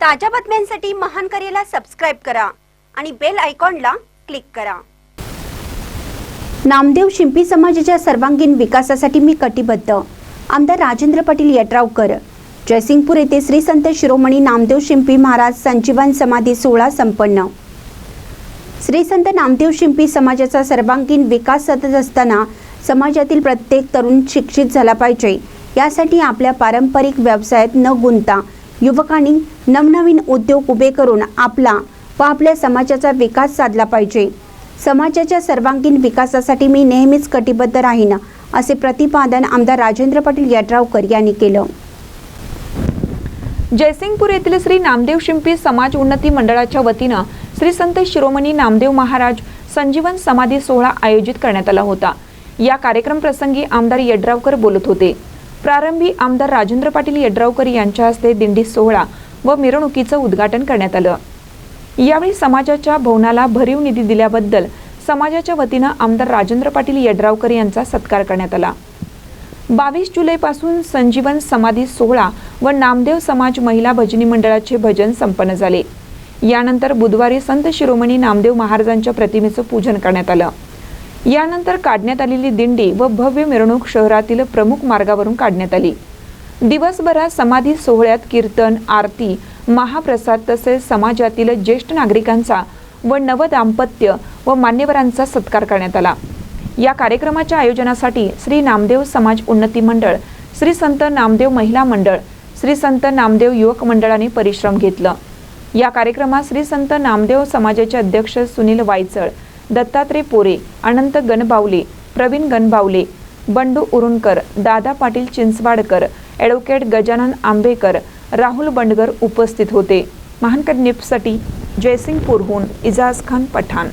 ताज्या बातम्यांसाठी महान करेला सबस्क्राईब करा आणि बेल आयकॉनला क्लिक करा. नामदेव शिंपी समाजाच्या सर्वांगीण विकासासाठी मी कटिबद्ध. आमदार राजेंद्र पाटील यड्रावकर. जयसिंगपूर येथे श्री संत शिरोमणी नामदेव शिंपी महाराज संजीवन समाधी सोहळा संपन्न. श्री संत नामदेव शिंपी समाजाचा सर्वांगीण विकास साधत असताना समाजातील प्रत्येक तरुण शिक्षित झाला पाहिजे. यासाठी आपल्या पारंपरिक व्यवसायात न गुंता युवकांनी नवनवीन उद्योग उभे करून आपला व आपल्या समाजाचा विकास साधला पाहिजे. समाजाच्या सर्वांगीण विकासासाठी मी नेहमीच कटिबद्ध राहीन असे प्रतिपादन आमदार राजेंद्र पाटील यड्रावकर यांनी केलं. जयसिंगपूर येथील श्री नामदेव शिंपी समाज उन्नती मंडळाच्या वतीनं श्री संत शिरोमणी नामदेव महाराज संजीवन समाधी सोहळा आयोजित करण्यात आला होता. या कार्यक्रम प्रसंगी आमदार यड्रावकर बोलत होते. प्रारंभी आमदार राजेंद्र पाटील यड्रावकर यांच्या हस्ते दिंडी सोहळा व मिरवणुकीचं उद्घाटन करण्यात आलं. यावेळी समाजाच्या भवनाला भरीव निधी दिल्याबद्दल समाजाच्या वतीनं आमदार राजेंद्र पाटील यड्रावकर यांचा सत्कार करण्यात आला. बावीस जुलैपासून संजीवन समाधी सोहळा व नामदेव समाज महिला भजनी मंडळाचे भजन संपन्न झाले. यानंतर बुधवारी संत शिरोमणी नामदेव महाराजांच्या प्रतिमेचं पूजन करण्यात आलं. यानंतर काढण्यात आलेली दिंडी व भव्य मिरवणूक शहरातील प्रमुख मार्गावरून काढण्यात आली. दिवसभरात समाधी सोहळ्यात कीर्तन आरती महाप्रसाद तसेच समाजातील ज्येष्ठ नागरिकांचा व नवदाम्पत्य व मान्यवरांचा सत्कार करण्यात आला. या कार्यक्रमाच्या आयोजनासाठी श्री नामदेव समाज उन्नती मंडळ श्री संत नामदेव महिला मंडळ श्री संत नामदेव युवक मंडळाने परिश्रम घेतलं. या कार्यक्रमात श्री संत नामदेव समाजाचे अध्यक्ष सुनील वायचळ दत्तात्रय पोरे अनंत गणबावले प्रवीण गणबावले बंडू उरुणकर दादा पाटील चिंचवाडकर ॲडव्होकेट गजानन आंबेकर राहुल बंडगर उपस्थित होते. महानकर निप्ससाठी जयसिंगपूरहून इजाज खान पठाण.